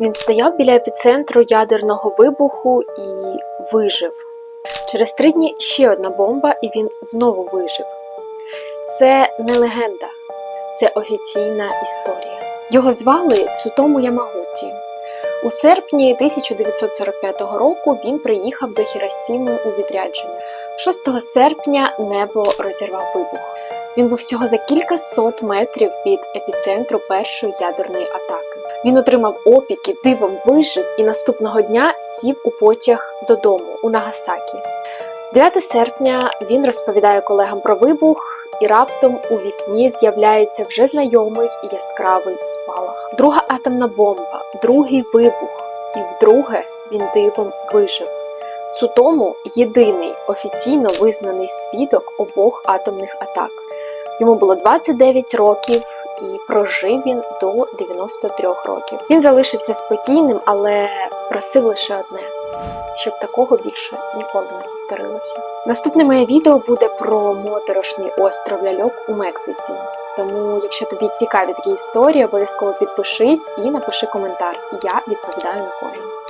Він стояв біля епіцентру ядерного вибуху і вижив. Через три дні ще одна бомба, і він знову вижив. Це не легенда, це офіційна історія. Його звали Цутому Ямагуті. У серпні 1945 року він приїхав до Хіросіми у відрядження. 6 серпня небо розірвав вибух. Він був всього за кілька сот метрів від епіцентру першої ядерної атаки. Він отримав опіки, дивом вижив і наступного дня сів у потяг додому у Нагасакі. 9 серпня він розповідає колегам про вибух, і раптом у вікні з'являється вже знайомий і яскравий спалах. Друга атомна бомба, другий вибух, і вдруге він дивом вижив. Цутому єдиний офіційно визнаний свідок обох атомних атак. Йому було 29 років, і прожив він до 93 років. Він залишився спокійним, але просив лише одне щоб такого більше ніколи не повторилося. Наступне моє відео буде про моторошний остров Ляльок у Мексиці. Тому, якщо тобі цікаві такі історії, обов'язково підпишись і напиши коментар. Я відповідаю на кожен.